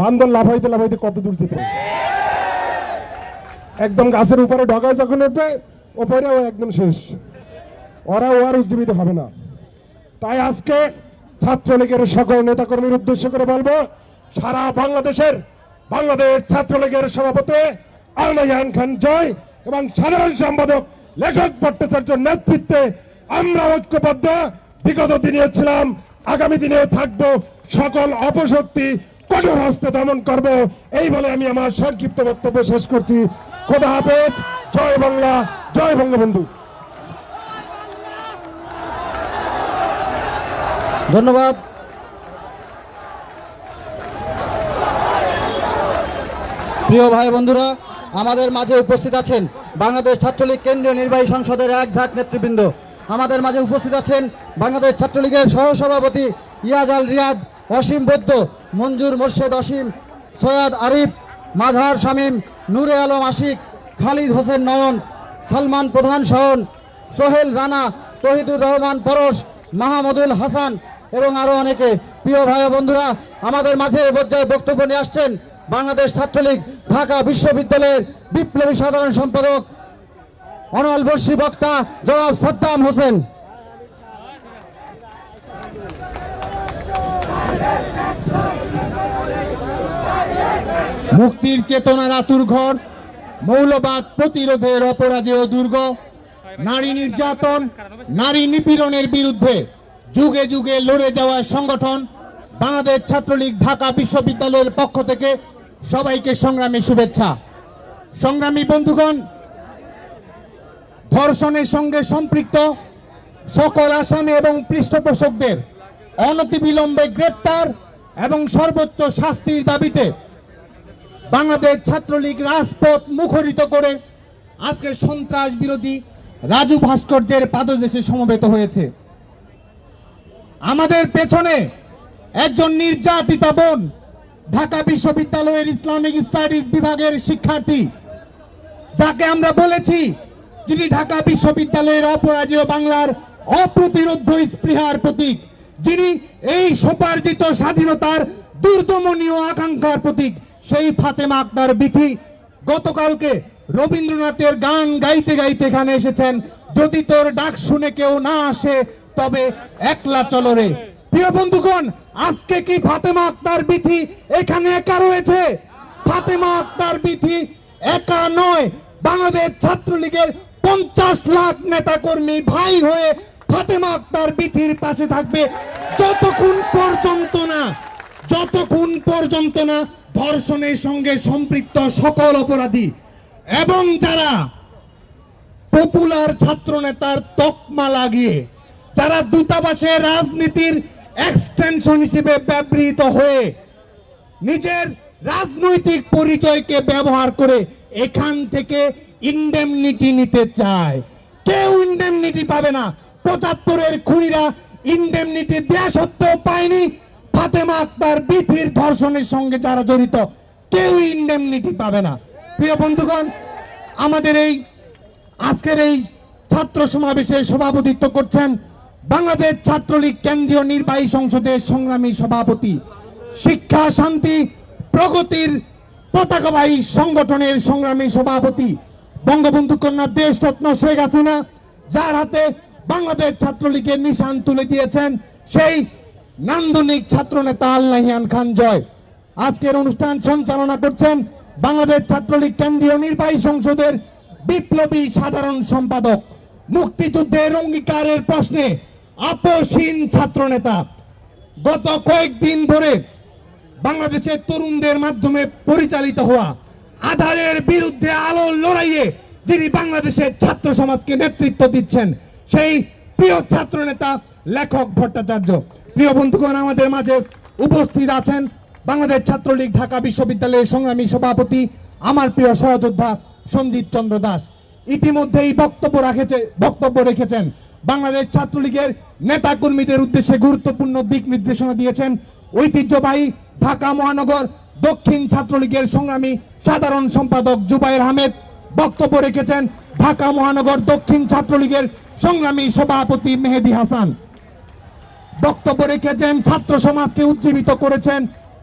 বান্দর লাফাইতে লাফাইতে কত দূর যেতে? একদম গাছের উপরে ঢগায় যখন উঠবে, ওপরে ও একদম শেষ। ওরা ও আর উজ্জীবিত হবে না। তাই আজকে ছাত্রলীগের সকল নেতাকর্মীর উদ্দেশ্য করে বলব, সারা বাংলাদেশের, বাংলাদেশ ছাত্রলীগের সভাপতি আলমাইয়ান খান জয় এবং সাধারণ সম্পাদক লেখক ভট্টাচার্যের নেতৃত্বে আমরা ঐক্যবদ্ধ। বিগত দিনে ছিলাম, আগামী দিনে থাকব। সকল অপশক্তি কঠোর হস্তে দমন করব। এই বলে আমি আমার সংক্ষিপ্ত বক্তব্য শেষ করছি। খোদা হাফেজ। জয় বাংলা। জয় বঙ্গবন্ধু। ধন্যবাদ। প্রিয় ভাই বন্ধুরা, আমাদের মাঝে উপস্থিত আছেন বাংলাদেশ ছাত্রলীগ কেন্দ্রীয় নির্বাহী সংসদের এক ঝাঁক নেতৃবৃন্দ। আমাদের মাঝে উপস্থিত আছেন বাংলাদেশ ছাত্রলীগের সহসভাপতি ইয়াজ আল রিয়াদ অসীম বৈদ্য। মঞ্জুর মোর্শেদ অসীম, সৈয়দ আরিফ মাঝার শামীম, নূরে আলম আশিক, খালিদ হোসেন নয়ন, সালমান প্রধান সহন সোহেল রানা, তহিদুর রহমান পরশ, মাহমুদুল হাসান এবং আরও অনেকে। প্রিয় ভাই বন্ধুরা, আমাদের মাঝে পর্যায়ে বক্তব্য নিয়ে আসছেন বাংলাদেশ ছাত্রলীগ ঢাকা বিশ্ববিদ্যালয়ের বিপ্লবী সাধারণ সম্পাদক অনল বর্ষী বক্তা জনাব সাদ্দাম হোসেন। মুক্তির চেতনার আতুর ঘর, মৌলবাদ প্রতিরোধের অপরাজেয় দুর্গ, নারী নির্যাতন, নারী নিপীড়নের বিরুদ্ধে যুগে যুগে লড়ে যাওয়া সংগঠন বাংলাদেশ ছাত্রলীগ ঢাকা বিশ্ববিদ্যালয়ের পক্ষ থেকে সবাইকে সংগ্রামী শুভেচ্ছা। সংগ্রামী বন্ধুগণ, ধর্ষণের সঙ্গে সম্পৃক্ত সকল আসামি এবং পৃষ্ঠপোষকদের অনতিবিলম্বে গ্রেপ্তার এবং সর্বোচ্চ শাস্তির দাবিতে বাংলাদেশ ছাত্রলীগ রাজপথ মুখরিত করে আজকে সন্ত্রাস বিরোধী রাজু ভাস্কর্যের পাদদেশে সমবেত হয়েছে। আমাদের পেছনে একজন নির্যাতিতা বোন, ঢাকা বিশ্ববিদ্যালয়ের ইসলামিক স্টাডিজ বিভাগের শিক্ষার্থী, যাকে আমরা বলেছি যিনি ঢাকা বিশ্ববিদ্যালয়ের অপরাজেয় বাংলার অপ্রতিরোধ স্পৃহার প্রতীক, যিনি এই সোপার্জিত স্বাধীনতার দুর্দমনীয় আকাঙ্ক্ষার প্রতীক। সেই ফাতেমা আক্তার বিথি গতকালকে রবীন্দ্রনাথের গান গাইতে গাইতে এখানে এসেছেন। যদি তোর ডাক শুনে কেউ না আসে, তবে একলা চলো রে। প্রিয় বন্ধুগণ, আজকে কি ফাতেমা আক্তার বিথি এখানে একা রয়েছে? ফাতেমা আক্তার বিথি একা নয়, বাংলাদেশ ছাত্রলীগের পঞ্চাশ লাখ নেতা কর্মী ভাই হয়ে ফাতেমা আক্তার বিথির পাশে থাকবে। যতক্ষণ পর্যন্ত না যতক্ষণ পর্যন্ত না ধর্ষণের সঙ্গে সম্পৃক্ত সকল অপরাধী এবং যারা পপুলার ছাত্র নেতার তকমা লাগিয়ে, যারা দূতাবাসে রাজনীতির এক্সটেনশন হিসেবে ব্যবহৃত হয়ে নিজের রাজনৈতিক পরিচয়কে ব্যবহার করে এখান থেকে ইন্ডেমনিটি নিতে চায়। কেউ ইন্ডেমনিটি পাবে না। পঁচাত্তরের খুনিরা ইন্ডেমনিটি দেয়া সত্ত্বেও পায়নি। ফাতেমা আক্তার বিথির ধর্ষণের সঙ্গে যারা জড়িত, কেউ ইন্ডেমনিটি পাবে না। প্রিয় বন্ধুগণ, আমাদের এই আজকের এই ছাত্র সমাবেশে সভাপতিত্ব করছেন বাংলাদেশ ছাত্রলীগ কেন্দ্রীয় নির্বাহী সংসদের সংগ্রামী সভাপতি শিক্ষা, শান্তি, প্রগতির পতাকাবাহী সংগঠনের সংগ্রামী সভাপতি বঙ্গবন্ধু কন্যা দেশরত্ন শেখ হাসিনা, যার হাতে বাংলাদেশ ছাত্রলীগের নিশান তুলে দিয়েছেন সেই নান্দনিক ছাত্র ছাত্রনেতা আল্লাহিয়ান খান জয়। আজকের অনুষ্ঠান সঞ্চালনা করছেন বাংলাদেশ ছাত্রলীগ কেন্দ্রীয় নির্বাহী সংসদের বিপ্লবী সাধারণ সম্পাদক, মুক্তিযুদ্ধের অঙ্গীকারের প্রশ্নে আপসীন ছাত্রনেতা গত কয়েকদিন ধরে বাংলাদেশের তরুণদের মাধ্যমে পরিচালিত হওয়া আধারের বিরুদ্ধে আলোর লড়াইয়ে যিনি বাংলাদেশের ছাত্র সমাজকে নেতৃত্ব দিচ্ছেন, সেই প্রিয় ছাত্র নেতা লেখক ভট্টাচার্য। প্রিয় বন্ধুগণ, আমাদের মাঝে উপস্থিত আছেন বাংলাদেশ ছাত্রলীগ ঢাকা বিশ্ববিদ্যালয়ের সংগ্রামী সভাপতি, আমার প্রিয় সহযোদ্ধা সঞ্জিত চন্দ্র দাস। ইতিমধ্যেই বক্তব্য রাখেছে, বক্তব্য রেখেছেন। বাংলাদেশ ছাত্রলীগের নেতা কর্মীদের উদ্দেশ্যে গুরুত্বপূর্ণ দিক নির্দেশনা দিয়েছেন ঐতিহ্যবাহী ঢাকা মহানগর দক্ষিণ ছাত্রলীগের সংগ্রামী সাধারণ সম্পাদক জুবাইর আহমেদ। বক্তব্য রেখেছেন ঢাকা মহানগর দক্ষিণ ছাত্রলীগের সংগ্রামী সভাপতি মেহেদি হাসান। বক্তব্য রেখেছেন, ছাত্র সমাজকে উজ্জীবিত করেছেন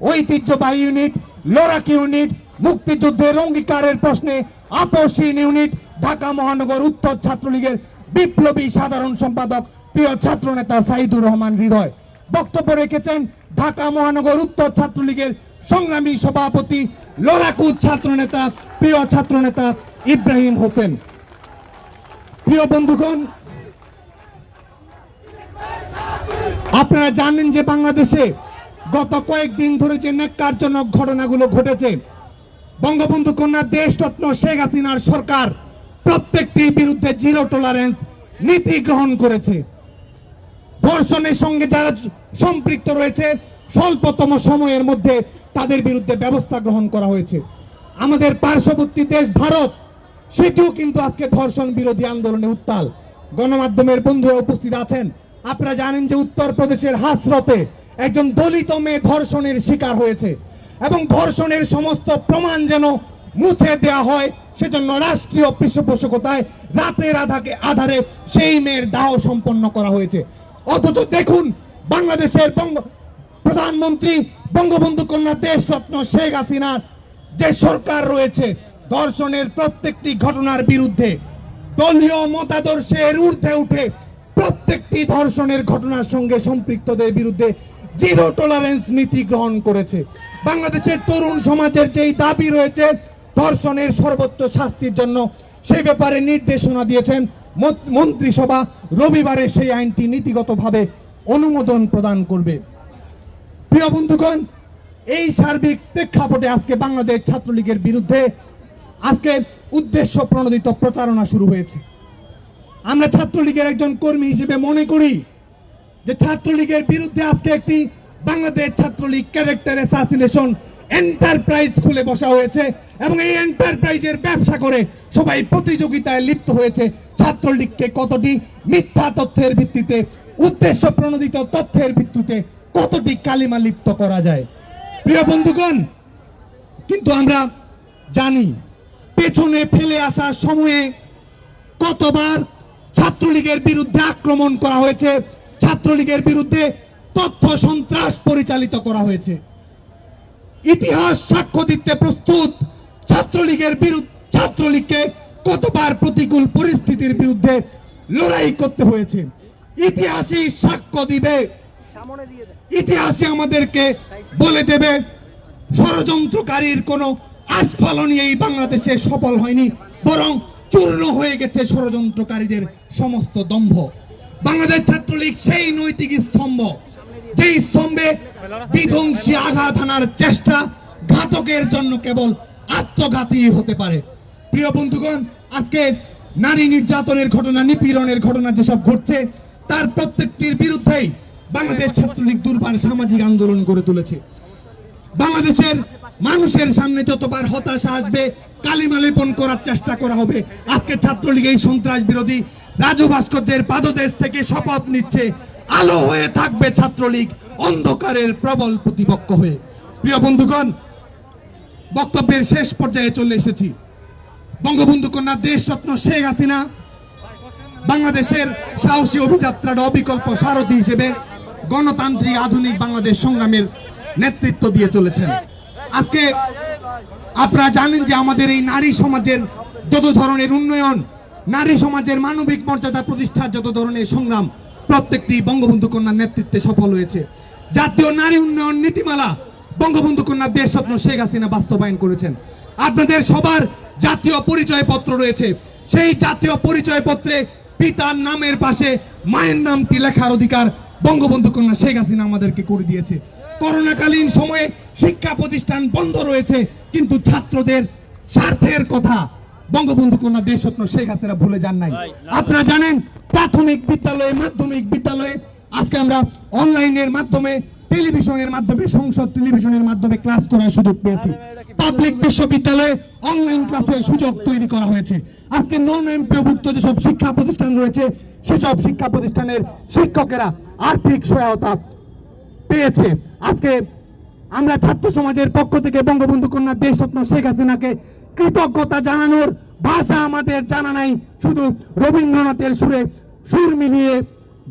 ঐতিহ্যবাহী ইউনিট লড়াক ইউনিট মুক্তিযুদ্ধের অঙ্গীকারের প্রশ্নে আপসীন ইউনিট ঢাকা মহানগর উত্তর ছাত্রলীগের বিপ্লবী সাধারণ সম্পাদক, প্রিয় ছাত্র নেতা সাইদুর রহমান হৃদয়। বক্তব্য রেখেছেন ঢাকা মহানগর উত্তর ছাত্রলীগের সংগ্রামী সভাপতি, লড়াকু ছাত্র নেতা প্রিয় ছাত্র নেতা ইব্রাহিম হোসেন। প্রিয় বন্ধুগণ আপনারা জানেন যে বাংলাদেশে গত কয়েকদিন ধরে যে ন্যাক্কারজনক ঘটনাগুলো ঘটেছে, বঙ্গবন্ধু কন্যা দেশরত্ন শেখ হাসিনার সরকার প্রত্যেকটির বিরুদ্ধে জিরো টলারেন্স নীতি গ্রহণ করেছে। ধর্ষণের সঙ্গে যারা সম্পৃক্ত রয়েছে, স্বল্পতম সময়ের মধ্যে তাদের বিরুদ্ধে ব্যবস্থা গ্রহণ করা হয়েছে। আমাদের পার্শ্ববর্তী দেশ ভারত, সেটিও কিন্তু আজকে ধর্ষণ বিরোধী আন্দোলনে উত্তাল। গণমাধ্যমের বন্ধুরা উপস্থিত আছেন। আপনারা জানেন যে উত্তরপ্রদেশের হাসরতে একজন দলিত মেয়ে ধর্ষণের শিকার হয়েছে এবং ধর্ষণের সমস্ত প্রমাণ যেন মুছে দেওয়া হয়, সেজন্য রাষ্ট্রীয় পৃষ্ঠপোষকতায় রাতের আধাকে আধারে সেই মেয়ের দাহ সম্পন্ন করা হয়েছে। অথচ দেখুন, বাংলাদেশের বঙ্গ প্রধানমন্ত্রী বঙ্গবন্ধু কন্যা দেশরত্ন শেখ হাসিনার যে সরকার রয়েছে, ধর্ষণের প্রত্যেকটি ঘটনার বিরুদ্ধে দলীয় মতাদর্শের ঊর্ধ্বে উঠে প্রত্যেকটি ধর্ষণের ঘটনার সঙ্গে সম্পৃক্তদের বিরুদ্ধে জিরো টলারেন্স নীতি গ্রহণ করেছে। বাংলাদেশের তরুণ সমাজের যেই দাবি রয়েছে, ধর্ষণের সর্বোচ্চ শাস্তির জন্য সেই ব্যাপারে নির্দেশনা দিয়েছেন মন্ত্রিসভা রবিবারে সেই আইনটি নীতিগতভাবে অনুমোদন প্রদান করবে। প্রিয় বন্ধুগণ, এই সার্বিক প্রেক্ষাপটে আজকে বাংলাদেশ ছাত্রলীগের বিরুদ্ধে আজকে উদ্দেশ্য প্রণোদিত প্রচারণা শুরু হয়েছে। আমরা ছাত্রলীগের একজন কর্মী হিসেবে মনে করি যে ছাত্রলীগের বিরুদ্ধে আজকে একটি Bangladesh Chhatra League character assassination enterprise খুলে বসা হয়েছে এবং এই এন্টারপ্রাইজের ব্যবসা করে সবাই প্রতিযোগিতায় লিপ্ত হয়েছে। ছাত্রলীগকে কতটি মিথ্যা তথ্যের ভিত্তিতে, উদ্দেশ্য প্রণোদিত তথ্যের ভিত্তিতে কতটি কালিমা লিপ্ত করা যায়? প্রিয় বন্ধুগণ, কিন্তু আমরা জানি পেছনে ফেলে আসার সময়ে কতবার ছাত্রলীগের বিরুদ্ধে আক্রমণ করা হয়েছে। ছাত্রলীগের বিরুদ্ধে তথ্য সন্ত্রাস পরিচালিত করা হয়েছে। ইতিহাস সাক্ষ্য দিতে প্রস্তুত। ছাত্রলীগের বিরুদ্ধে ছাত্রলীগকে কতবার প্রতিকূল পরিস্থিতির বিরুদ্ধে লড়াই করতে হয়েছে? ইতিহাসই সাক্ষ্য দিবে। ইতিহাসে আমাদেরকে বলে দেবে ষড়যন্ত্রকারীর কোনো আস্ফালনই এই বাংলাদেশে সফল হয়নি বরং চূর্ণ হয়ে গেছে ষড়যন্ত্রকারীদের সমস্ত দম্ভ। বাংলাদেশ ছাত্রলীগ সেই নৈতিক স্তম্ভ, যেই স্তম্ভে বিধ্বংসী আঘাত হানার চেষ্টা ঘাতকের জন্য কেবল আত্মঘাতী হতে পারে। প্রিয় বন্ধুগণ, আজকে নারী নির্যাতনের ঘটনা, নিপীড়নের ঘটনা যেসব ঘটছে, তার প্রত্যেকটির বিরুদ্ধেই বাংলাদেশ ছাত্রলীগ দুর্বার সামাজিক আন্দোলন গড়ে তুলেছে। বাংলাদেশের মানুষের সামনে যতবার হতাশা আসবে, কালিমা লেপন করার চেষ্টা করা হবে। আজকে ছাত্রলীগ এই সন্ত্রাস বিরোধী রাজু ভাস্কর্যের পাদদেশ থেকে শপথ নিচ্ছে। আলো হয়ে থাকবে ছাত্রলীগ অন্ধকারের প্রবল প্রতিপক্ষ হয়ে। প্রিয় বন্ধুগণ, বক্তব্যের শেষ পর্যায়ে চলে এসেছি। বঙ্গবন্ধু কন্যা দেশরত্ন শেখ হাসিনা বাংলাদেশের সাহসী অভিযাত্রার অবিকল্প সারথী হিসেবে গণতান্ত্রিক আধুনিক বাংলাদেশ সংগ্রামের নেতৃত্ব দিয়ে চলেছেন। আজকে আপনারা জানেন যে আমাদের এই নারী সমাজের যত ধরনের উন্নয়ন, নারী সমাজের মানবিক মর্যাদা প্রতিষ্ঠার যত ধরনের সংগ্রাম, প্রত্যেকটি বঙ্গবন্ধু কন্যার নেতৃত্বে সফল হয়েছে। জাতীয় নারী উন্নয়ন নীতিমালা বঙ্গবন্ধু কন্যা দেশরত্ন শেখ হাসিনা বাস্তবায়ন করেছেন। আপনাদের সবার জাতীয় পরিচয় পত্র রয়েছে। সেই জাতীয় পরিচয় পত্রে পিতার নামের পাশে মায়ের নামটি লেখার অধিকার বঙ্গবন্ধু কন্যা শেখ হাসিনা আমাদেরকে করে দিয়েছে। করোনাকালীন সময়ে শিক্ষা প্রতিষ্ঠান বন্ধ রয়েছে কিন্তু ছাত্রদের স্বার্থের কথা বঙ্গবন্ধু কন্যা দেশরত্ন শেখ হাসিনা ভুলে যান নাই। আপনারা জানেন প্রাথমিক বিদ্যালয়ে মাধ্যমিক বিদ্যালয়ে আজকে আমরা অনলাইনের মাধ্যমে টেলিভিশনের মাধ্যমে সংসদ টেলিভিশনের মাধ্যমে ক্লাস করার সুযোগ পেয়েছি। পাবলিক বিশ্ববিদ্যালয়ে অনলাইন ক্লাসের সুযোগ তৈরি করা হয়েছে। আজকে নন এমপিভুক্ত যেসব শিক্ষা প্রতিষ্ঠান রয়েছে সেসব শিক্ষা প্রতিষ্ঠানের শিক্ষকেরা আর্থিক সহায়তা পেয়েছে। আজকে আমরা ছাত্র সমাজের পক্ষ থেকে বঙ্গবন্ধু কন্যা দেশরত্ন শেখ হাসিনাকে কৃতজ্ঞতা জানানোর ভাষা আমাদের জানা নাই, শুধু রবীন্দ্রনাথের সুরে সুর মিলিয়ে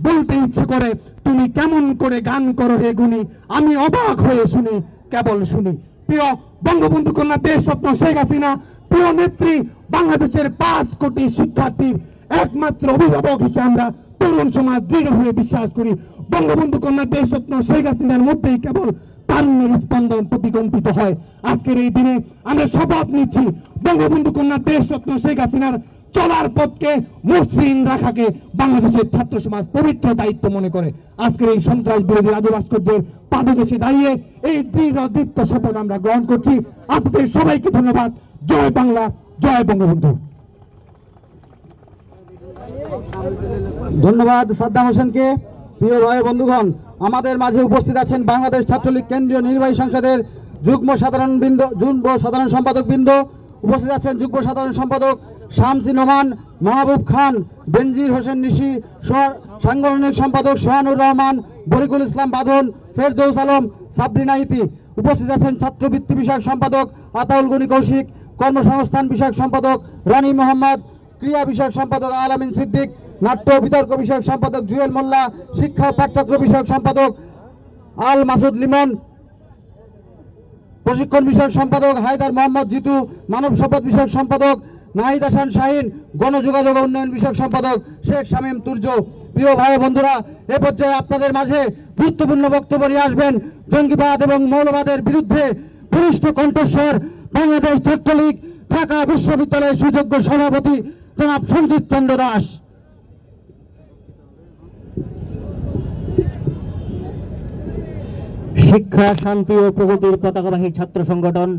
বলতে ইচ্ছে করে, তুমি কেমন করে গান করো হে গুনি আমি অবাক হয়ে শুনি, কেবল শুনি। প্রিয় বঙ্গবন্ধু কন্যা দেশ স্বপ্ন শেখ হাসিনা, প্রিয় নেত্রী, বাংলাদেশের পাঁচ কোটি শিক্ষার্থীর একমাত্র অভিভাবক হিসেবে আমরা তরুণ সমাজ দৃঢ়ভাবে বিশ্বাস করি। বঙ্গবন্ধু কন্যা দেশ স্বপ্ন শেখ হাসিনার মধ্যেই কেবল তারুণ্যের স্পন্দন প্রতিকম্পিত হয়। আজকের এই দিনে আমরা শপথ নিচ্ছি বঙ্গবন্ধু কন্যা দেশ রত্ন শেখ হাসিনার চলার পথকে মসৃণ রাখাকে বাংলাদেশের ছাত্র সমাজ পবিত্র দায়িত্ব মনে করে। আজকের এই সন্ত্রাস বিরোধী রাজু ভাস্কর্যের পাদদেশে দাঁড়িয়ে এই দৃঢ় দীপ্ত শপথ আমরা গ্রহণ করছি। আপনাদের সবাইকে ধন্যবাদ। জয় বাংলা, জয় বঙ্গবন্ধু। ধন্যবাদ সাদ্দাম হোসেনকে। প্রিয় ভাই বন্ধুগণ, আমাদের মাঝে উপস্থিত আছেন বাংলাদেশ ছাত্রলীগ কেন্দ্রীয় নির্বাহী সংসদের যুগ্ম সাধারণ বৃন্দ, যুগ্ম সাধারণ সম্পাদক বৃন্দ। উপস্থিত আছেন যুগ্ম সাধারণ সম্পাদক শামসি নোমান মাহবুব খান, বেনজির হোসেন নিশি সাংগঠনিক সম্পাদক সোহানুর রহমান, বরিকুল ইসলাম বাঁধন ফেরদৌস আলম, সাবরিনা ইতি। উপস্থিত আছেন ছাত্রবৃত্তি বিষয়ক সম্পাদক আতাউল গনি কৌশিক, কর্মসংস্থান বিষয়ক সম্পাদক রানী মোহাম্মদ ক্রিয়া বিষয়ক সম্পাদক আলামিন সিদ্দিক, নাট্য বিতর্ক বিষয়ক সম্পাদক জুয়েল মোল্লা, শিক্ষা পাঠচক্র বিষয়ক সম্পাদক আল মাসুদ লিমন, প্রশিক্ষণ বিষয়ক সম্পাদক হায়দার মোহাম্মদ জিতু, মানব সম্পদ বিষয়ক সম্পাদক নাহিদ হাসান শাহিন, গণযোগাযোগ উন্নয়ন বিষয়ক সম্পাদক শেখ শামীম তুর্য। প্রিয় ভাই বন্ধুরা, এ পর্যায়ে আপনাদের মাঝে গুরুত্বপূর্ণ বক্তব্য নিয়ে আসবেন জঙ্গিবাদ এবং মৌলবাদের বিরুদ্ধে বরিষ্ঠ কণ্ঠস্বর বাংলাদেশ ছাত্রলীগ ঢাকা বিশ্ববিদ্যালয়ের সুযোগ্য সভাপতি জনাব সঞ্জিত চন্দ্র দাস। শিক্ষা, শান্তি ও প্রগতির পতাকাবাহী ছাত্র সংগঠন,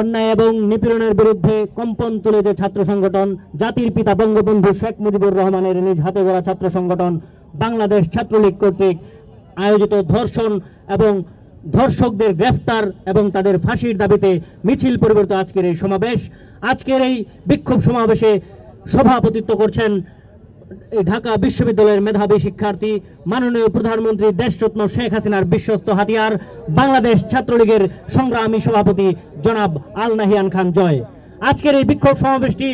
অন্যায় এবং নিপীড়নের বিরুদ্ধে কম্পন তুলে যে ছাত্র সংগঠন, জাতির পিতা বঙ্গবন্ধু শেখ মুজিবুর রহমানের নিজ হাতে গড়া ছাত্র সংগঠন, বাংলাদেশ ছাত্রলীগ কর্তৃক আয়োজিত ধর্ষণ এবং ধর্ষকদের গ্রেফতার এবং তাদের ফাঁসির দাবিতে মিছিল পরিবর্তিত আজকের এই সমাবেশ। আজকের এই বিক্ষোভ সমাবেশে সভাপতিত্ব করছেন ঢাকা বিশ্ববিদ্যালয়ের মেধাবী শিক্ষার্থী, মাননীয় প্রধানমন্ত্রী দেশরত্ন শেখ হাসিনার বিশ্বস্ত হাতিয়ার, বাংলাদেশ ছাত্রলীগের সংগ্রামী সভাপতি জনাব আল নাহিয়ান খান জয়। আজকের এই বিক্ষোভ সমাবেশটি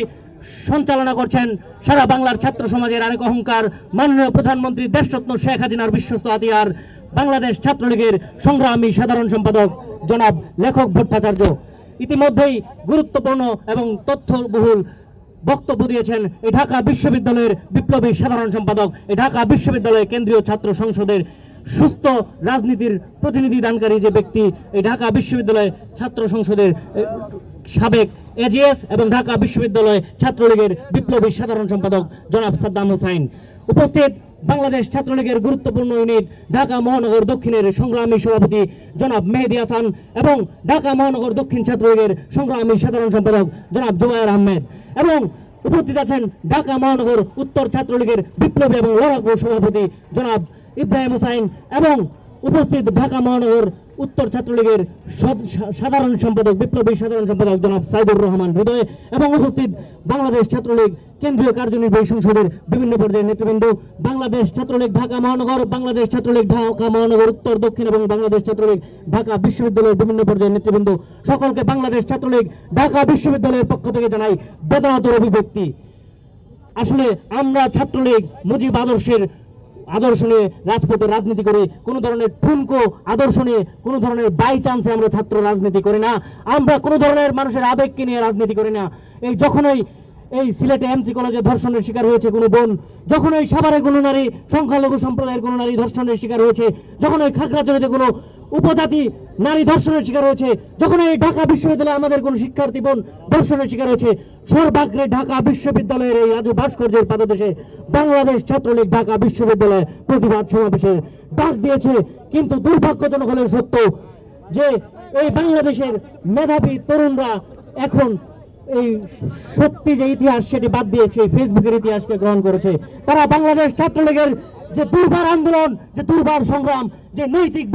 সঞ্চালনা করছেন সারা বাংলার ছাত্র সমাজের আরেক অহংকার, মাননীয় প্রধানমন্ত্রী দেশরত্ন শেখ হাসিনার বিশ্বস্ত হাতিয়ার, বাংলাদেশ ছাত্রলীগের সংগ্রামী সাধারণ সম্পাদক জনাব লেখক ভট্টাচার্য। ইতিমধ্যেই গুরুত্বপূর্ণ এবং তথ্যবহুল বক্তব্য দিয়েছেন ঢাকা বিশ্ববিদ্যালয়ের বিপ্লবী সাধারণ সম্পাদক ঢাকা বিশ্ববিদ্যালয়ের কেন্দ্রীয় ছাত্র সংসদের সুস্থ রাজনীতির প্রতিনিধি দানকারী যে ব্যক্তি, এই ঢাকা বিশ্ববিদ্যালয় ছাত্র সংসদের সাবেক এজিএস এবং ঢাকা বিশ্ববিদ্যালয় ছাত্রলীগের বিপ্লবী সাধারণ সম্পাদক জনাব সাদ্দাম হুসাইন। উপস্থিত বাংলাদেশ ছাত্রলীগের গুরুত্বপূর্ণ ইউনিট, ঢাকা মহানগর দক্ষিণের সংগ্রামী সভাপতি জনাব মেহেদি হাসান এবং ঢাকা মহানগর দক্ষিণ ছাত্রলীগের সংগ্রামী সাধারণ সম্পাদক জনাব জুবায়ের আহমেদ। এবং উপস্থিত আছেন ঢাকা মহানগর উত্তর ছাত্রলীগের বিপ্লবী এবং লড়াকু সভাপতি জনাব ইব্রাহিম হুসাইন এবং উপস্থিত ঢাকা মহানগর উত্তর ছাত্রলীগের সাধারণ সম্পাদক, বিপ্লবী সাধারণ সম্পাদক জনাব সাইদুর রহমান হৃদয় এবং উপস্থিত বাংলাদেশ ছাত্রলীগ কেন্দ্রীয় কার্যনির্বাহী সংসদের বিভিন্ন পর্যায়ের নেতৃবৃন্দ, বাংলাদেশ ছাত্রলীগ ঢাকা মহানগর, বাংলাদেশ ছাত্রলীগ ঢাকা মহানগর, উত্তর, দক্ষিণ এবং বাংলাদেশ ছাত্রলীগ ঢাকা বিশ্ববিদ্যালয়ের বিভিন্ন পর্যায়ের নেতৃবৃন্দ। সকলকে বাংলাদেশ ছাত্রলীগ ঢাকা বিশ্ববিদ্যালয়ের পক্ষ থেকে জানাই বেদনাতর অভিব্যক্তি। আসলে আমরা ছাত্রলীগ মুজিব আদর্শের আদর্শ নিয়ে রাজপথে রাজনীতি করি, কোনো ধরনের ঠুনকো আদর্শ নিয়ে কোনো ধরনের বাই চান্সে আমরা ছাত্র রাজনীতি করি না। আমরা কোনো ধরনের মানুষের আবেগকে নিয়ে রাজনীতি করি না। এই যখনই এই সিলেটে এমসি কলেজে ধর্ষণের শিকার হয়েছে কোনো বোন। যখন ওই সাভারে কোনো নারী, সংখ্যালঘু সম্প্রদায়ের কোনো নারী ধর্ষণের শিকার হয়েছে, যখন ওই খাগড়াছড়িতে কোনো উপজাতি নারী ধর্ষণের শিকার হয়েছে, যখন এই ঢাকা বিশ্ববিদ্যালয়ে আমাদের কোন শিক্ষার্থী বোন ধর্ষণের শিকার হয়েছে, সর্বাগ্রে ঢাকা বিশ্ববিদ্যালয়ের এই রাজু ভাস্কর্যের পাদদেশে বাংলাদেশ ছাত্রলীগ ঢাকা বিশ্ববিদ্যালয়ে প্রতিবাদ সমাবেশের ডাক দিয়েছে। কিন্তু দুর্ভাগ্যজনক হলে সত্য যে এই বাংলাদেশের মেধাবী তরুণরা এখন এই সত্যি যে ইতিহাস সেটি বাদ দিয়েছে, ফেসবুকের ইতিহাসকে গ্রহণ করেছে। তারা বাংলাদেশ ছাত্রলীগের যে দুর্বার আন্দোলন, যে দুর্বার সংগ্রাম, যে নৈতিক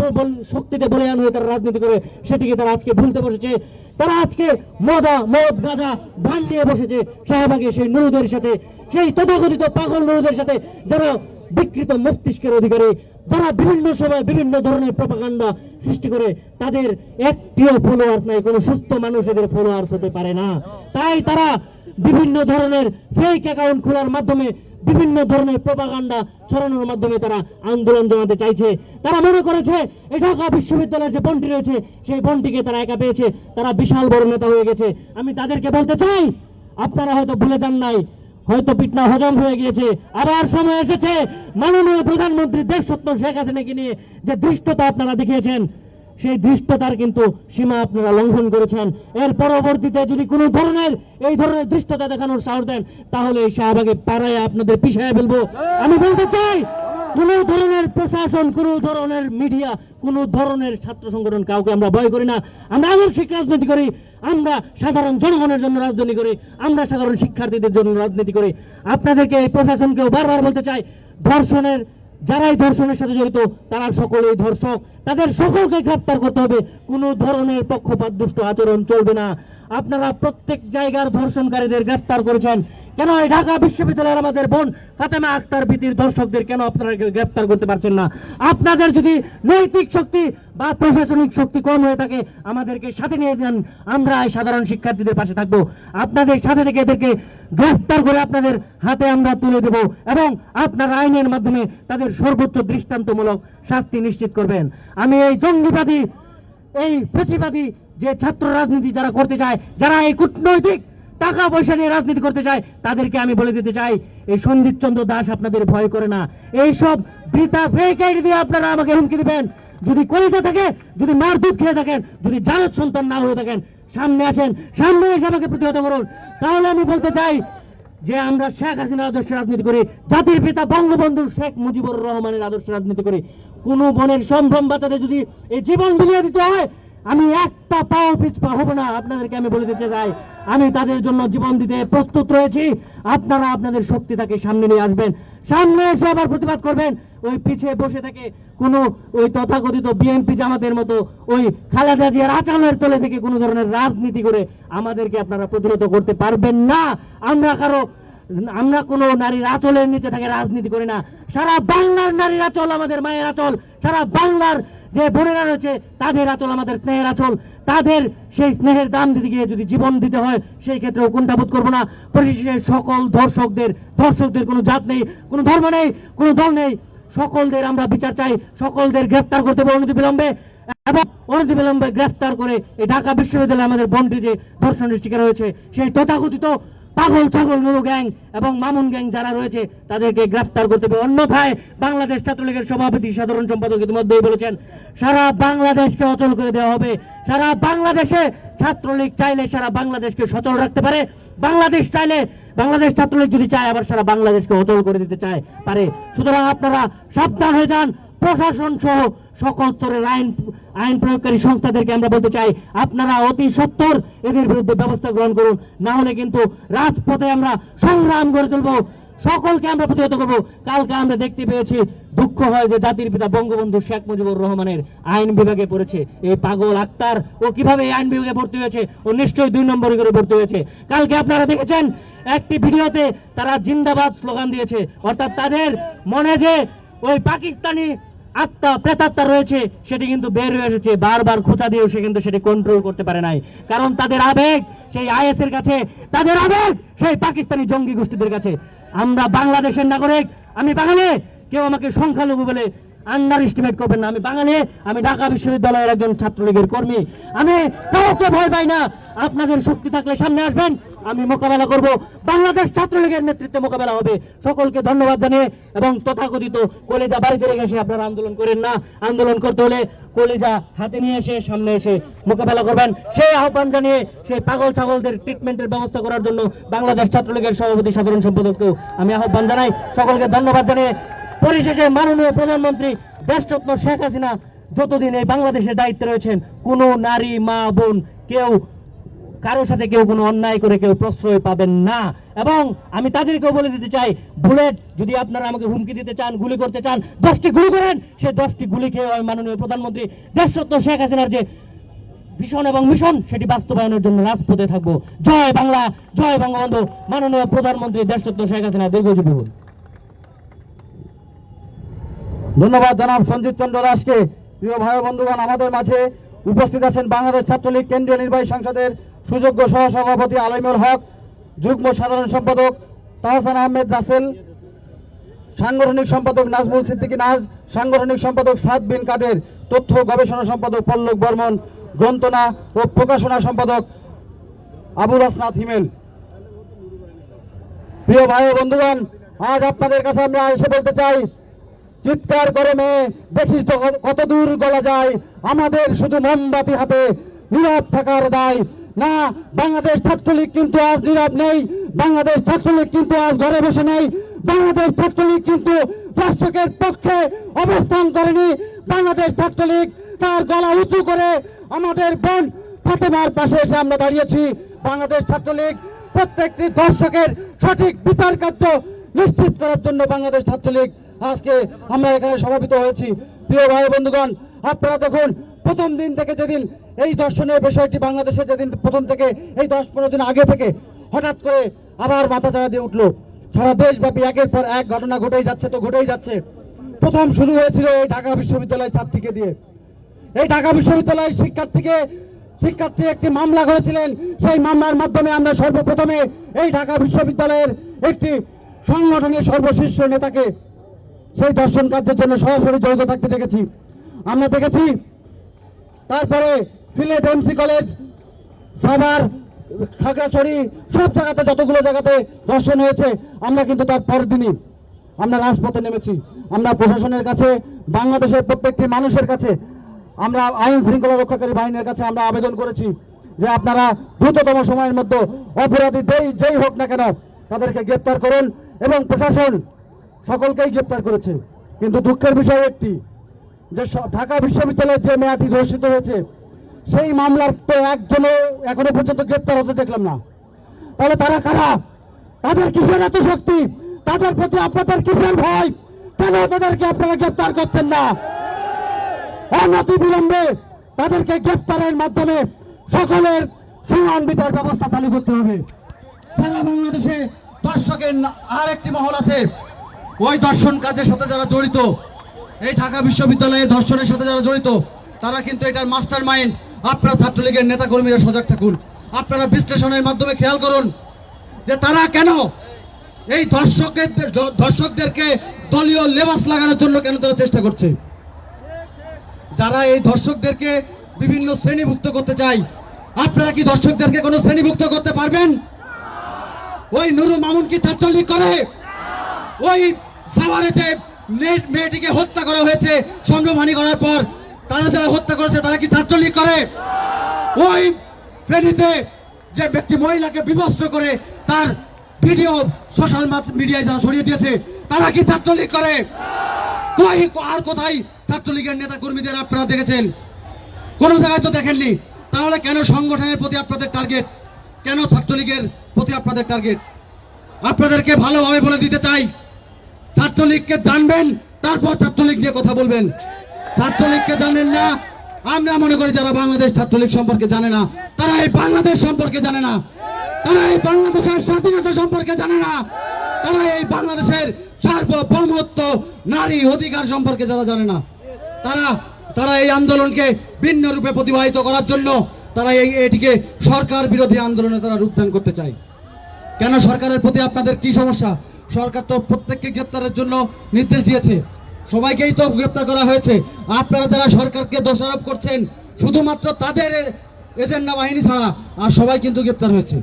শক্তিতে বলিয়ান হয়ে তারা রাজনীতি করে, সেটিকে তারা আজকে ভুলতে বসেছে। তারা আজকে মদা, মদ, গাঁজা, ভান নিয়ে বসেছে। শাহবাগে সেই নুরুদের সাথে, সেই তথাকথিত পাগল নুরুদের সাথে যারা বিকৃত মস্তিষ্কের অধিকারী যারা বিভিন্ন সময় বিভিন্ন ধরনের প্রপাগান্ডা সৃষ্টি করে, তাদের একটিও ফলোয়ার্স নাই, কোনো সুস্থ মানুষ এদের ফলোয়ার্স হতে পারে না। তাই তারা বিভিন্ন ধরনের ফেক অ্যাকাউন্ট খোলার মাধ্যমে, বিভিন্ন ধরনের প্রপাগান্ডা ছড়ানোর মাধ্যমে তারা আন্দোলন জানাতে চাইছে। তারা মনে করেছে, এই ঢাকা বিশ্ববিদ্যালয়ের যে বনটি রয়েছে, সেই বনটিকে তারা একা পেয়েছে, তারা বিশাল বড় নেতা হয়ে গেছে। আমি তাদেরকে বলতে চাই, আপনারা হয়তো ভুলে যান নাই হয়তো পিটনা হজম হয়ে গিয়েছে। আবার সময় এসেছে। মাননীয় প্রধানমন্ত্রী দেশসত্ব শেখ হাসিনাকে নিয়ে যে দৃষ্টতা আপনারা দেখিয়েছেন, সেই দৃষ্টতার কিন্তু সীমা আপনারা লঙ্ঘন করেছেন। এর পরবর্তীতে যদি কোনো ধরনের এই ধরনের দৃষ্টতা দেখানোর সাহস দেন, তাহলে এই শাহবাগে পাড়ায় আপনাদের পিছিয়ে ফেলব। আমি বলতে চাই কোন ধরনের প্রশাসন, কোন ধরনের মিডিয়া, কোন ধরনের ছাত্র সংগঠন কাউকে আমরা ভয় করি না। আমরা আদর্শিক রাজনীতি করি, আমরা সাধারণ জনগণের জন্য রাজনীতি করি, আমরা সাধারণ শিক্ষার্থীদের জন্য রাজনীতি করি। আপনাদেরকে এই প্রশাসনকেও বারবার বলতে চাই, ধর্ষণের, যারাই ধর্ষণের সাথে জড়িত, তারা সকলেই ধর্ষক। তাদের সকলকে গ্রেপ্তার করতে হবে। কোনো ধরনের পক্ষপাত দুষ্ট আচরণ চলবে না। আপনারা প্রত্যেক জায়গার ধর্ষণকারীদের গ্রেফতার করেছেন। কেন এই ঢাকা বিশ্ববিদ্যালয়ের আমাদের বোন ফাতেমা আক্তার ভীতির দর্শকদের কেন আপনারা গ্রেফতার করতে পারছেন না? আপনাদের যদি নৈতিক শক্তি বা প্রশাসনিক শক্তি কম হয়ে থাকে, আমাদেরকে সাথে নিয়ে যান। আমরা এই সাধারণ শিক্ষার্থীদের পাশে থাকব। আপনাদের সাথে থেকে এদেরকে গ্রেফতার করে আপনাদের হাতে আমরা তুলে দেব এবং আপনার আইনের মাধ্যমে তাদের সর্বোচ্চ দৃষ্টান্তমূলক শাস্তি নিশ্চিত করবেন। আমি এই জঙ্গিবাদী, এই ফেসিবাদী যে ছাত্র রাজনীতি যারা করতে চায়, যারা এই কূটনৈতিক টাকা পয়সা নিয়ে রাজনীতি করতে চায়, তাদেরকে আমি বলে দিতে চাই, এই সন্দীপ চন্দ্র দাস আপনাদের ভয় করে না। এইসব বৃথা ফেক আইডি দিয়ে আপনারা আমাকে হুমকি দিবেন। যদি কলিজা থাকে, যদি মার দুধ খেয়ে থাকেন, যদি জারদ সন্তান না হয়ে থাকেন, সামনে আসেন, সামনে এসে আমাকে প্রতিহত করুন। তাহলে আমি বলতে চাই যে আমরা শেখ হাসিনার আদর্শ রাজনীতি করি, জাতির পিতা বঙ্গবন্ধু শেখ মুজিবুর রহমানের আদর্শ রাজনীতি করি। কোন বনের সম্ভ্রম বাচ্চাদের যদি এই জীবন বিলিয়ে দিতে হয়, আমি একটা পাও পিছপা হব না। আপনাদেরকে আমি বলে দিতে চাই, আমি তাদের জন্য জীবন দিতে প্রস্তুত রয়েছি। আপনারা আপনাদের শক্তি তাকে সামনে নিয়ে আসবেন। সামনে এসে আবার প্রতিবাদ করবেন। ওই পিছিয়ে বসে থেকে কোনো ওই তথাকথিত বিএনপি জামাতের মতো ওই খালেদা জিয়ার আচানের তলে থেকে কোনো ধরনের রাজনীতি করে আমাদেরকে আপনারা প্রতিরোধ করতে পারবেন না। আমরা কারও, আমরা কোনো নারীর আঁচলের নিচে থাকে রাজনীতি করি না। সারা বাংলার নারীর আঁচল, আমাদের মায়ের আচল, সারা বাংলার যে বোনেরা রয়েছে, তাদের আঁচল, আমাদের স্নেহের আঁচল, তাদের সেই স্নেহের দাম দিতে গিয়ে যদি জীবন দিতে হয়, সেই ক্ষেত্রে কোনটা বোধ করব না। পরিশেষে সকল ধর্ষকদের ধর্ষকদের কোনো জাত নেই, কোনো ধর্ম নেই, কোনো দল নেই। সকলদের আমরা বিচার চাই, সকলদের গ্রেফতার করতে হবে অনতি বিলম্বে। এবং অনতি বিলম্বে গ্রেফতার করে এই ঢাকা বিশ্ববিদ্যালয়ে আমাদের বন্ডি যে ধর্ষণের শিকার হয়েছে। সেই তথাকথিত পাগল ছাগল নুরু গ্যাং এবং মামুন গ্যাং যারা রয়েছে, তাদেরকে গ্রেফতার করতে হবে। অন্যথায় বাংলাদেশ ছাত্রলীগের সভাপতি, সাধারণ সম্পাদক ইতিমধ্যেই বলেছেন, সারা বাংলাদেশকে অচল করে দেওয়া হবে। সারা বাংলাদেশে ছাত্রলীগ চাইলে সারা বাংলাদেশকে সচল রাখতে পারে। বাংলাদেশ চাইলে, বাংলাদেশ ছাত্রলীগ যদি চায়, আবার সারা বাংলাদেশকে অচল করে দিতে চায়, পারে। সুতরাং আপনারা সাবধান হয়ে যান। প্রশাসন সহ সকল স্তরের আইন আইন প্রয়োগকারী সংস্থাদেরকে আমরা বলতে চাই, আপনারা অতি সত্তর এদের বিরুদ্ধে ব্যবস্থা গ্রহণ করুন। না হলে কিন্তু রাজপথে আমরা সংগ্রাম গড়ে তুলবো। সকলকে আমরা প্রতিহত করব। কালকে আমরা দেখতে পেয়েছি, দুঃখ হয় যে জাতির পিতা বঙ্গবন্ধু শেখ মুজিবুর রহমানের আইন বিভাগে পড়েছে। এই পাগল আক্তার, ও কীভাবে আইন বিভাগে ভর্তি হয়েছে? ও নিশ্চয়ই দুই নম্বরে করে ভর্তি হয়েছে। কালকে আপনারা দেখেছেন, একটি ভিডিওতে তারা জিন্দাবাদ স্লোগান দিয়েছে। অর্থাৎ তাদের মনে যে ওই পাকিস্তানি আত্মা প্রেতাত্মা রয়েছে, সেটি কিন্তু বের হয়ে এসেছে। বারবার খোঁচা দিয়েও সে কিন্তু সেটি কন্ট্রোল করতে পারে নাই। কারণ তাদের আবেগ, সেই আইএস এর কাছে, তাদের আবেগ, সেই পাকিস্তানি জঙ্গি গোষ্ঠীদের কাছে। আমরা বাংলাদেশের নাগরিক, আমি বাঙালি, কেউ আমাকে সংখ্যালঘু বলে আন্ডার এস্টিমেট করবেন না। আমি বাঙালি, আমি ঢাকা বিশ্ববিদ্যালয়ের একজন ছাত্রলীগের কর্মী। আমি কাউকে ভয় পাই না। আপনাদের শক্তি থাকলে সামনে আসবেন। আমি মোকাবেলা করব। বাংলাদেশ ছাত্রলীগের নেতৃত্বে মোকাবেলা হবে। সকলকে ধন্যবাদ জানিয়ে এবং তথাকথিত কলেজা বাড়িতে রেখে এসে আপনারা আন্দোলন করেন না। আন্দোলন করতে হলে কলেজা হাতে নিয়ে এসে, সামনে এসে মোকাবেলা করবেন। সেই আহ্বান জানিয়ে সেই পাগল ছাগলদের ট্রিটমেন্টের ব্যবস্থা করার জন্য বাংলাদেশ ছাত্রলীগের সভাপতি সাধারণ সম্পাদককেও আমি আহ্বান জানাই। সকলকে ধন্যবাদ জানিয়ে পরিশেষে মাননীয় প্রধানমন্ত্রী দেশরত্ন শেখ হাসিনা যতদিন এই বাংলাদেশের দায়িত্বে রয়েছেন, কোনো নারী, মা, বোন, কেউ কারোর সাথে কেউ কোনো অন্যায় করে কেউ প্রশ্রয় পাবেন না। এবং আমি তাদেরকেও বলে দিতে চাই, বুলেট, যদি আপনারা আমাকে হুমকি দিতে চান, গুলি করতে চান, দশটি গুলি করেন, সে দশটি গুলি খেয়ে আমি মাননীয় প্রধানমন্ত্রী। দেশরত্ন শেখ হাসিনার যে ভীষণ এবং মিশন, সেটি বাস্তবায়নের জন্য রাজপথে থাকব। জয় বাংলা, জয় বঙ্গবন্ধু। মাননীয় প্রধানমন্ত্রী দেশরত্ন শেখ হাসিনা, দীর্ঘজীবী হোক। ধন্যবাদ জনাব সঞ্জিত চন্দ্র দাসকে। প্রিয় ভাই বন্ধুগণ, আমাদের মাঝে উপস্থিত আছেন বাংলাদেশ ছাত্রলীগ কেন্দ্রীয় নির্বাহী সংসদের সুযোগ্য সহসভাপতি আলিমুল হক, যুগ্ম সাধারণ সম্পাদক তাহসান আহমেদ রাসেল, সাংগঠনিক সম্পাদক নাজমুল সিদ্দিকী নাজ, সাংগঠনিক সম্পাদক সাদ বিন কাদের, তথ্য গবেষণা সম্পাদক পল্লব বর্মন, গ্রন্থনা ও প্রকাশনা সম্পাদক আবুল আসনাথ হিমেল। প্রিয় ভাই বন্ধুগণ, আজ আপনাদের কাছে আমরা এসে বলতে চাই, চিৎকার করে মেয়ে দেখিস কত দূর গলা যায়, আমাদের শুধু মোমবাতি হাতে নীরব থাকার দায় না, বাংলাদেশ ছাত্রলীগ কিন্তু আজ নীরব নেই। বাংলাদেশ ছাত্রলীগ কিন্তু আজ ঘরে বসে নেই। বাংলাদেশ ছাত্রলীগ কিন্তু দর্শকের পক্ষে অবস্থান করেনি। বাংলাদেশ ছাত্রলীগ তার গলা উঁচু করে আমাদের বোন ফাতেমার পাশে এসে আমরা দাঁড়িয়েছি। বাংলাদেশ ছাত্রলীগ প্রত্যেকটি দর্শকের সঠিক বিচার কার্য নিশ্চিত করার জন্য বাংলাদেশ ছাত্রলীগ আজকে আমরা এখানে সমাবেত হয়েছি। প্রিয় ভাই বন্ধুগণ, আপনারা দেখুন, প্রথম দিন থেকে যেদিন এই দর্শনের বিষয়টি বাংলাদেশে যেদিন প্রথম থেকে, এই দশ পনেরো দিন আগে থেকে হঠাৎ করে আবার মাথা চাড়া দিয়ে উঠল। সারা দেশব্যাপী একের পর এক ঘটনা ঘটেই যাচ্ছে তো ঘটেই যাচ্ছে। প্রথম শুরু হয়েছিল এই ঢাকা বিশ্ববিদ্যালয় ছাত্রীকে দিয়ে। এই ঢাকা বিশ্ববিদ্যালয়ের শিক্ষার্থীকে, শিক্ষার্থী একটি মামলা করেছিলেন। সেই মামলার মাধ্যমে আমরা সর্বপ্রথমে এই ঢাকা বিশ্ববিদ্যালয়ের একটি সংগঠনের সর্বশীর্ষ নেতাকে, সেই দর্শন কার্যের জন্য সরাসরি জড়িত থাকতে দেখেছি। আমরা দেখেছি, তারপরে সিলেট এমসি কলেজ, সাভার, খাগড়াছড়ি, সব জায়গাতে যতগুলো জায়গাতে দর্শন হয়েছে, আমরা কিন্তু তার পরের দিনই আমরা রাজপথে নেমেছি। আমরা প্রশাসনের কাছে, বাংলাদেশের প্রত্যেকটি মানুষের কাছে, আমরা আইন শৃঙ্খলা রক্ষাকারী বাহিনীর কাছে আমরা আবেদন করেছি যে আপনারা দ্রুততম সময়ের মধ্যে অপরাধী যেই যেই হোক না কেন তাদেরকে গ্রেপ্তার করুন এবং প্রশাসন সকলকেই গ্রেপ্তার করেছে। কিন্তু দুঃখের বিষয় একটি, যে ঢাকা বিশ্ববিদ্যালয়ের যে মেয়াটি ধর্ষিত হয়েছে সেই মামলার তো একজনও এখনও পর্যন্ত গ্রেপ্তার হতে দেখলাম না। তাহলে তারা কারা? তাদের কিসের এত শক্তি? তাদের প্রতি আপনাদের কিসের ভয়? কেন তাদেরকে আপনারা গ্রেপ্তার করছেন না? অনতি বিলম্বে তাদেরকে গ্রেপ্তারের মাধ্যমে সকলের সমান বিচার ব্যবস্থা চালু করতে হবে। সারা বাংলাদেশে দর্শকের আর একটি মহল আছে। ওই দর্শন কাজের সাথে যারা জড়িত, এই ঢাকা বিশ্ববিদ্যালয়ের দর্শনের সাথে যারা জড়িত, তারা কিন্তু এটার মাস্টার মাইন্ড আপনারা ছাত্রলীগের নেতাকর্মীরা সজাগ থাকুন। আপনারা বিশ্লেষণের মাধ্যমে খেয়াল করুন যে তারা কেন এই দর্শকের দর্শকদেরকে দলীয় লেবাস লাগানোর জন্য কেন তারা চেষ্টা করছে? যারা এই দর্শকদেরকে বিভিন্ন শ্রেণীভুক্ত করতে চায়, আপনারা কি দর্শকদেরকে কোনো শ্রেণীভুক্ত করতে পারবেন? ওই নুরু মামুন কি ছাত্রলীগ করে? ওই সাভারে যে মেয়ে- মেয়েটিকে হত্যা করা হয়েছে সম্ভ্রমানি করার পর। তারা যারা হত্যা করেছে, তারা কি ছাত্রলীগ করে? ওই ফেনীতে যে ব্যক্তি মহিলাকে বিবস্ত্র করে তার ভিডিও সোশ্যাল মিডিয়ায় যারা ছড়িয়ে দিয়েছে, তারা কি ছাত্রলীগ করে? আর কোথায় ছাত্রলীগের নেতা কর্মীদের আপনারা দেখেছেন? কোনো জায়গায় তো দেখেননি। তাহলে কেন সংগঠনের প্রতি আপনাদের টার্গেট কেন ছাত্রলীগের প্রতি আপনাদের টার্গেট আপনাদেরকে ভালোভাবে বলে দিতে চাই, ছাত্রলীগকে জানবেন, তারপর ছাত্রলীগ নিয়ে কথা বলবেন। ছাত্রলীগকে জানেন না। আমরা মনে করি যারা বাংলাদেশ ছাত্রলীগ সম্পর্কে জানে না, তারা এই বাংলাদেশ সম্পর্কে জানে না। তারা এই বাংলাদেশের স্বাধীনতা সম্পর্কে জানে না। তারা এই বাংলাদেশের সার্বভৌমত্ব, নারী অধিকার সম্পর্কে যারা জানে না, তারা তারা এই আন্দোলনকে ভিন্ন রূপে প্রতিবাহিত করার জন্য তারা এই, এটিকে সরকার বিরোধী আন্দোলনে তারা রূপদান করতে চায়। কেন সরকারের প্রতি আপনাদের কি সমস্যা? সরকার তো প্রত্যেককে গ্রেপ্তারের জন্য নির্দেশ দিয়েছে। সবাইকেই তো গ্রেপ্তার করা হয়েছে। আপনারা যারা সরকারকে দোষারোপ করছেন, শুধুমাত্র তাদের এজেন্ডা বাহিনী ছাড়া আর সবাই কিন্তু গ্রেপ্তার হয়েছে।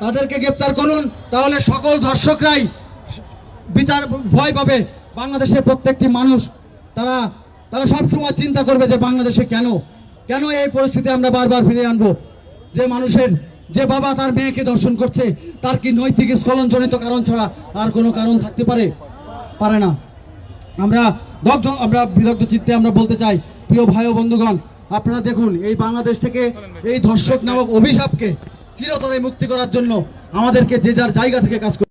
তাদেরকে গ্রেপ্তার করুন, তাহলে সকল দর্শকরাই বিচার ভয় পাবে। বাংলাদেশের প্রত্যেকটি মানুষ, তারা তারা সবসময় চিন্তা করবে যে বাংলাদেশে কেন? কেন এই পরিস্থিতি আমরা বারবার ফিরে আনব? যে মানুষের, যে বাবা তার মেয়েকে দর্শন করছে, তার কি নৈতিক স্খলনজনিত কারণ ছাড়া আর কোনো কারণ থাকতে পারে? পারে না। আমরা দগ্ধ, আমরা বিদগ্ধ চিত্তে আমরা বলতে চাই, প্রিয় ভাই ও বন্ধুগণ, আপনারা দেখুন, এই বাংলাদেশ থেকে এই ধর্ষক নামক অভিশাপকে চিরতরে মুক্তি করার জন্য আমাদেরকে যে যার জায়গা থেকে কাজ